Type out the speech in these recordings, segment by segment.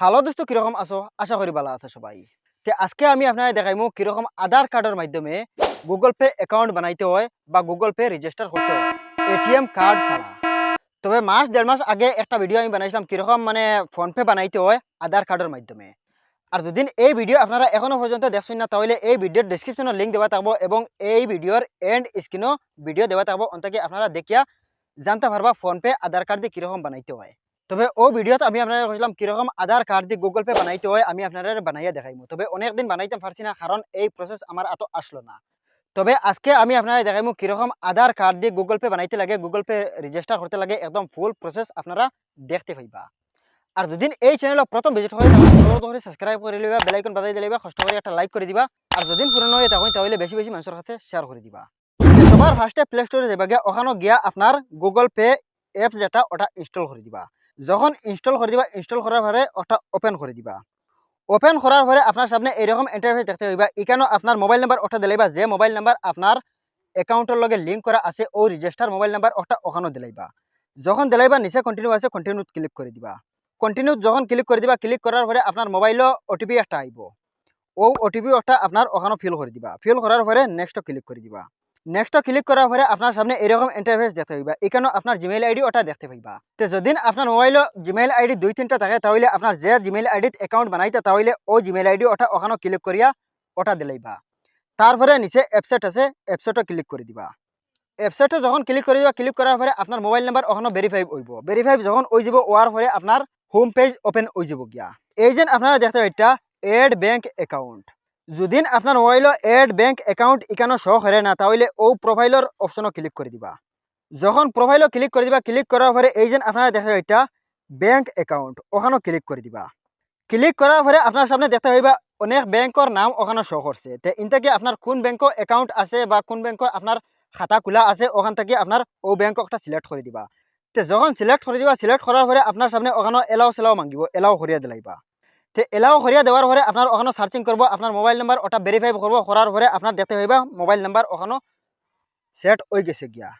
Hello দোস্ত, কীরকম আছো? আশা করি ভালো আছো সবাই। তে আজকে আমি আপনার দেখাইমু কীরকম আধার কার্ডের মাধ্যমে গুগল পে অ্যাকাউন্ট বানাইতে হয় বা গুগল পে রেজিস্টার করতে হয়। এটিএম কার্ড ছাড়া। তবে মাস, দেড় মাস আগে একটা ভিডিও আমি বানাইছিলাম কীরকম মানে ফোনপে বানাইতে হয় আধার কার্ডের মাধ্যমে। আর যদি এই ভিডিও আপনারা এখনও পর্যন্ত দেখছেন না, তাহলে এই ভিডিওর ডিসক্রিপশনের লিঙ্ক দেওয়া থাকব এবং এই ভিডিওর এন্ড স্ক্রিনও ভিডিও দেওয়া থাকব। অন্তকে আপনারা দেখিয়া জানতে পারবা ফোনপে আধার কার্ড দিয়ে কীরকম বানাইতে হয়। তবে ও ভিডিওতে আমি আপনারা কইলাম কীরকম আধার কার্ড দিয়ে গুগল পে বানাইতে হয়, আমি আপনারা বানাইয়া দেখাইমু। তবে অনেক দিন বানাইতে পারছি না কারণ এই প্রসেস আমার এত আসলো না। তবে আজকে আমি আপনারা দেখাইমু কীরকম আধার কার্ড দিয়ে গুগল পে বানাইতে লাগে, গুগল পে রেজিস্টার করতে লাগে, একদম ফুল প্রসেস আপনারা দেখতে পাইবা। আর যদি এই চ্যানেল প্রথম ভিজিট হয়, তাহলে সাবস্ক্রাইব করে লিবা বেলাইকন বাজাই দিলিবা, কষ্ট করে একটা লাইক করে দিবা। আর যদি পুরনো হয়ে থাকুন তাহলে বেশি বেশি মানুষের কাছে শেয়ার করে দিবা। সবার ফার্স্টে প্লে স্টোরে যাবা গিয়া ওখানে গিয়া আপনার গুগল পে অ্যাপস যেটা, ওটা ইনস্টল করে দিবা। যখন ইনস্টল করে দিবা ইনস্টল করার পরে ওটা ওপেন করে দিবা। ওপেন করার পরে আপনার সামনে এরকম ইন্টারফেস দেখতে পাইবা। এখানেও আপনার মোবাইল নাম্বার ওটা দিলাইবা যে মোবাইল নাম্বার আপনার অ্যাকাউন্টের লগে লিঙ্ক করা আছে ও রেজিস্টার মোবাইল নাম্বার ওটা ওখানেও দিলাইবা। যখন দিলাইবা, নিচে কন্টিনিউ আছে কন্টিনিউ ক্লিক করে দিবা। কন্টিনিউ যখন ক্লিক করে দিবা ক্লিক করার পরে আপনার মোবাইলও ওটিপি একটা আইব ও ওটিপি ওটা আপনার ওখানে ফিল করে দিবা। ফিল করার পরে নেক্সট ক্লিক করে দিবা। নেক্সট ক্লিক করার পরে আপনার সামনে এরকম ইন্টারফেস দেখতে পাইবা। এখানেও আপনার জিমেইল আইডি ওটা দেখতে পাইবা। তো যদি আপনার মোবাইলও জিমেইল আইডি দুই, তিনটা থাকে, তাহলে আপনার যে জিমেইল আইডিত অ্যাকাউন্ট বানাইতে তাহলে ও জিমেইল আইডি ওটা ওখানে ক্লিক করিয়া ওটা দিলাইবা। তারপরে নিচে অ্যাপসেট আছে অ্যাপসেটও ক্লিক করে দিবা। অ্যাপসেটে যখন ক্লিক করে দিবা ক্লিক করার পরে আপনার মোবাইল নাম্বার ওখানে ভেরিফাই হইব ভেরিফাই যখন ওই যাব ওয়ার পরে আপনার হোম পেজ ওপেন হয়ে যাব গিয়া। এই যে আপনারা দেখতে পাইটা এড ব্যাংক অ্যাকাউন্ট যদি আপনার মোবাইলও এড ব্যাংক অ্যাকাউন্ট এখানে শো করে না, তাহলে ও প্রোফাইলের অপশনও ক্লিক করে দিবা। যখন প্রোফাইলও ক্লিক করে দিবা, ক্লিক করার পরে এই যে আপনারা দেখা এটা ব্যাংক অ্যাকাউন্ট ওখানেও ক্লিক করে দিবা। ক্লিক করার পরে আপনার সামনে দেখতে পাইবা অনেক ব্যাংকর নাম ওখানে শো করছে তো, ইন থেকে আপনার কোন ব্যাংক অ্যাকাউন্ট আছে বা কোন ব্যাংক আপনার খাতা খোলা আছে ওখান থেকে আপনার ও ব্যাংক একটা সিলেক্ট করে দিবা। তো, যখন সিলেক্ট করে দিবা সিলেক্ট করার পরে আপনার সামনে ওখানে এলাও সেলাও মাঙ্গিব এলাও করিয়া দিলাইবা। তো এলাও করিয়া দেওয়ার পরে আপনার ওখানে সার্চিং করব আপনার মোবাইল নাম্বার ওটা ভেরিফাই করব করার পরে আপনার দেখতে পাইবা মোবাইল নাম্বার ওখানে সেট হয়ে গেছে গিয়া।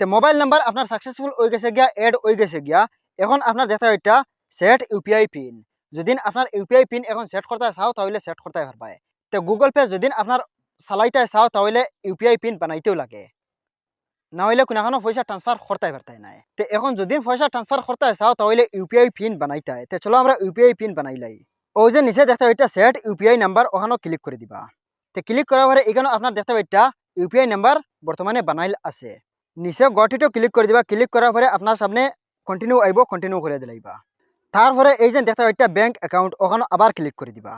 তো মোবাইল নাম্বার আপনার সাকসেসফুল হয়ে গেছে গিয়া এড হয়ে গেছে গিয়া, এখন আপনার দেখতে এটা সেট ইউপিআই পিন যদি আপনার ইউপিআই পিন এখন সেট করতে চাও, তাহলে সেট করতে পারবে তো গুগল পে যদি আপনার চালাইতে চাও, তাহলে ইউপিআই পিন বানাইতেও লাগে। না হইলে পয়সা ট্রান্সফার করতে পারতে নাই। তো এখন যদি পয়সা ট্রান্সফার করতে চাও, তাহলে ইউপিআই পিন বানাইতে তো চলো আমরা ইউপিআই পিন বানাইলাই ও যে নিচে দেখতে এটা সেট ইউপিআই নাম্বার ওখানে ক্লিক করে দিবা। তো ক্লিক করার পরে এখানে আপনার দেখতে এটা ইউপিআই নাম্বার বর্তমানে বানাইল আছে। নিচে গটিটো ক্লিক করে দিবা। ক্লিক করার পরে আপনার সামনে কন্টিনিউ আইব কন্টিনিউ করে দিলাইবা। তারপরে এই যে দেখতে এটা ব্যাংক অ্যাকাউন্ট ওখানে আবার ক্লিক করে দিবা।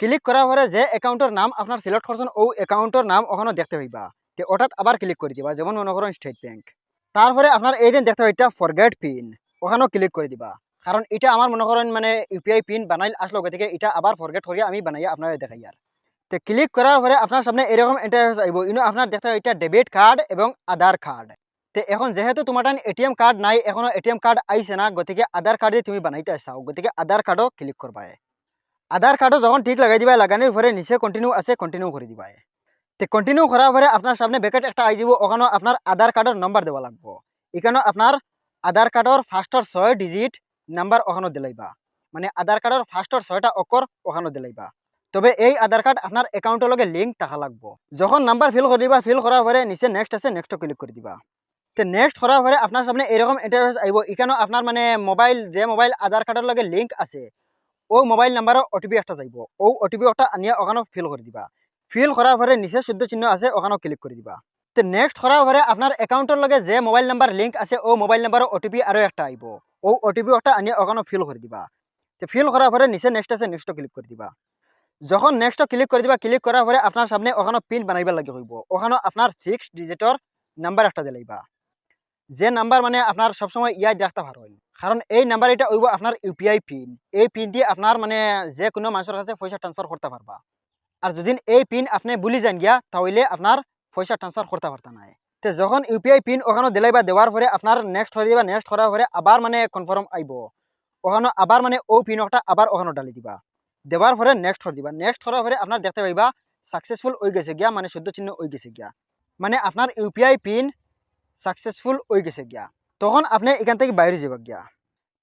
ক্লিক করার পরে যে অ্যাকাউন্টের নাম আপনার সিলেক্ট করছেন ও অ্যাকাউন্টের নাম ওখানে দেখতে পাইবা। তো ওটাত আবার ক্লিক করে দিবা, যেমন মনে করেন স্টেট ব্যাংক তারপরে আপনার এই দিন দেখতে পাইটা ফরগেট পিন ওখানেও ক্লিক করে দিবা। কারণ এটা আমার মনে করেন মানে ইউপিআই পিন বানাইল আসলো থেকে, এটা আবার ফরগেট করিয়া আমি বানাইয়া আপনারা দেখাই আর। তো ক্লিক করার পরে আপনার সামনে এরকম ইন্টারফেস আইব ইনো আপনার দেখতে এটা ডেবিট কার্ড এবং আধার কার্ড তো এখন যেহেতু তোমার এটিএম কার্ড নাই, এখনও এটিএম কার্ড আইছে না গতিকে আধার কার্ড দিয়ে তুমি বানাইতে চাও গতিকে আধার কার্ডও ক্লিক করবা আধার কার্ডও যখন ঠিক লাগাই দিবা লাগানোর পরে নিচে কন্টিনিউ আছে কন্টিনিউ করে দিবা তো কন্টিনিউ করার পরে আপনার সামনে ব্যাকেট একটা আই যাব ওখানে আপনার আধার কার্ডের নম্বর দেওয়া লাগবো। এখানে আপনার আধার কার্ডের ফার্স্টর ছয় ডিজিট নাম্বার ওখানে দিলাইবা মানে আধার কার্ডের ফার্স্টর ছয়টা অকর ওখানে দিলাইবা তবে এই আধার কার্ড আপনার অ্যাকাউন্টের লগে লিঙ্ক থাকা লাগবো। যখন নাম্বার ফিল করে দিবা ফিল করার পরে নিচে নেক্সট আছে নেক্সট ক্লিক করে দিবা। তো নেক্সট করার পরে আপনার সামনে এরকম ইন্টারফেস আইব এখানেও আপনার মানে মোবাইল যে মোবাইল আধার কার্ডের লগে লিঙ্ক আছে, ও মোবাইল নাম্বারও ওটিপি একটা যাইব। ও ওটিপি একটা আনিয়া ওখানে ফিল করে দিবা। ফিল করার পরে নিচে শুদ্ধ চিহ্ন আছে ওখানেও ক্লিক করে দিবা। তো নেক্সট করার পরে আপনার অ্যাকাউন্টের লগে যে মোবাইল নাম্বার লিঙ্ক আছে ও মোবাইল নাম্বারও ওটিপি আরও একটা আইব ও ওটিপি একটা আনিয়া ওখানে ফিল করে দিবা। তো ফিল করার পরে নিচে নেক্সট আছে নেক্সট ক্লিক করে দিবা। যখন নেক্সট ক্লিক করে দিবা ক্লিক করার পরে আপনার সামনে ওখানে পিন বানাইবার লাগে হইব ওখানে আপনার সিক্স ডিজিটর নাম্বার একটা দিলাইবা। যে নাম্বার মানে আপনার সবসময় ইয়াদ রাখতে পারো কারণ এই নাম্বার এটা হইব আপনার ইউপিআই পিন এই পিন আপনার মানে যে কোনো মানুষের কাছে পয়সা ট্রান্সফার করতে পারবা আর যদি এই পিন আপনি ভুলি যান গিয়া, তাহলে আপনার পয়সা ট্রান্সফার করতে পারতা নাই। তো যখন ইউপিআই পিন ওখানে দিলাই বা দেওয়ার পরে আপনার নেক্সট হয়ে দিবা নেক্সট করার পরে আবার মানে কনফার্ম আইব ওখানে আবার মানে ও পিন একটা আবার ওখানে ডালি দিবা। দেওয়ার পরে নেক্সট করে দিবা। নেক্সট করার পরে আপনার দেখতে পাইবা সাকসেসফুল হয়ে গেছে গিয়া মানে শুদ্ধ চিহ্ন হয়ে গেছে গিয়া। মানে আপনার ইউপিআই পিন সাকসেসফুল হয়ে গেছে গিয়া। তখন আপনি এখান থেকে বাইরে যাবা গিয়া।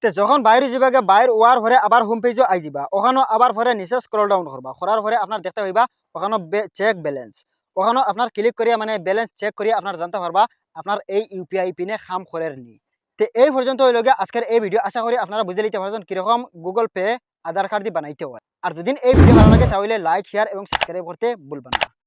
তে যখন বাইরে যাবাগে বাইর ওয়ার পরে আবার হোম পেজও আই যাবা। ওখানে আবার পরে নিচে স্ক্রল ডাউন করবা করার পরে আপনার দেখতে পাইবা ওখানে চেক ব্যালেন্স ওখানে আপনার ক্লিক করিয়া মানে ব্যালেন্স চেক করিয়া আপনার জানতে পারবা আপনার এই ইউপিআই পিনে খাম করের নি। তে এই পর্যন্ত হইল গিয়ে আজকের এই ভিডিও আশা করি আপনারা বুঝে নিতে পারছেন কীরকম গুগল পে আধার কার্ড দিয়ে বানাইতে হয়। আর যদি এই ভিডিও ভালো লাগে, তাহলে লাইক শেয়ার এবং সাবস্ক্রাইব করতে ভুলবেন না।